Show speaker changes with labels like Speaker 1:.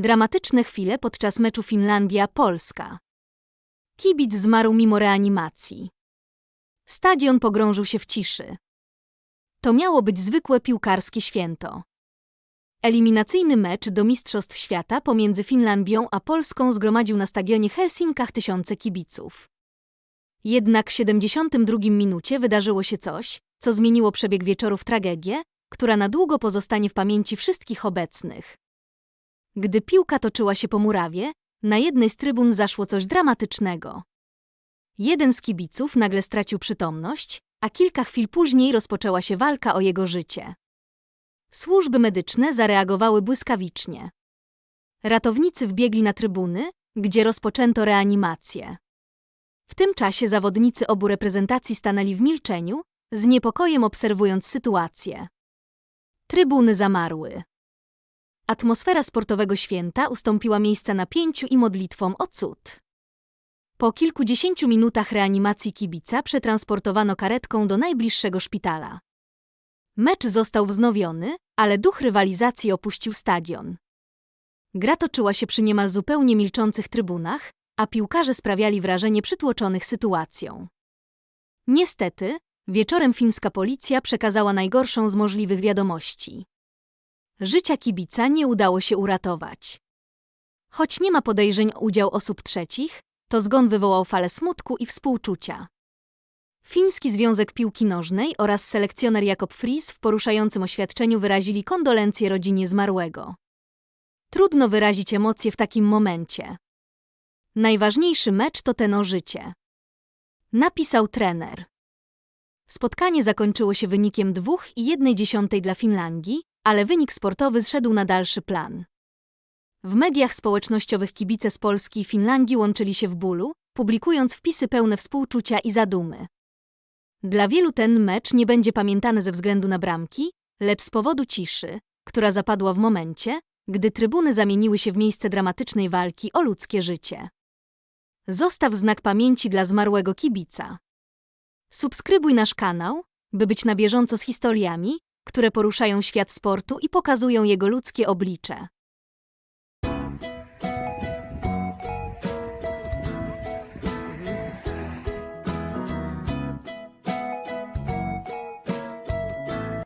Speaker 1: Dramatyczne chwile podczas meczu Finlandia-Polska. Kibic zmarł mimo reanimacji. Stadion pogrążył się w ciszy. To miało być zwykłe piłkarskie święto. Eliminacyjny mecz do Mistrzostw Świata pomiędzy Finlandią a Polską zgromadził na stadionie Helsinkach tysiące kibiców. Jednak w 72 minucie wydarzyło się coś, co zmieniło przebieg wieczoru w tragedię, która na długo pozostanie w pamięci wszystkich obecnych. Gdy piłka toczyła się po murawie, na jednej z trybun zaszło coś dramatycznego. Jeden z kibiców nagle stracił przytomność, a kilka chwil później rozpoczęła się walka o jego życie. Służby medyczne zareagowały błyskawicznie. Ratownicy wbiegli na trybuny, gdzie rozpoczęto reanimację. W tym czasie zawodnicy obu reprezentacji stanęli w milczeniu, z niepokojem obserwując sytuację. Trybuny zamarły. Atmosfera sportowego święta ustąpiła miejsca napięciu i modlitwom o cud. Po kilkudziesięciu minutach reanimacji kibica przetransportowano karetką do najbliższego szpitala. Mecz został wznowiony, ale duch rywalizacji opuścił stadion. Gra toczyła się przy niemal zupełnie milczących trybunach, a piłkarze sprawiali wrażenie przytłoczonych sytuacją. Niestety, wieczorem fińska policja przekazała najgorszą z możliwych wiadomości. Życia kibica nie udało się uratować. Choć nie ma podejrzeń o udział osób trzecich, to zgon wywołał falę smutku i współczucia. Fiński Związek Piłki Nożnej oraz selekcjoner Jakob Fries w poruszającym oświadczeniu wyrazili kondolencje rodzinie zmarłego. Trudno wyrazić emocje w takim momencie. Najważniejszy mecz to ten o życie. Napisał trener. Spotkanie zakończyło się wynikiem dwóch i jednej dziesiątej dla Finlandii, ale wynik sportowy zszedł na dalszy plan. W mediach społecznościowych kibice z Polski i Finlandii łączyli się w bólu, publikując wpisy pełne współczucia i zadumy. Dla wielu ten mecz nie będzie pamiętany ze względu na bramki, lecz z powodu ciszy, która zapadła w momencie, gdy trybuny zamieniły się w miejsce dramatycznej walki o ludzkie życie. Zostaw znak pamięci dla zmarłego kibica. Subskrybuj nasz kanał, by być na bieżąco z historiami, które poruszają świat sportu i pokazują jego ludzkie oblicze.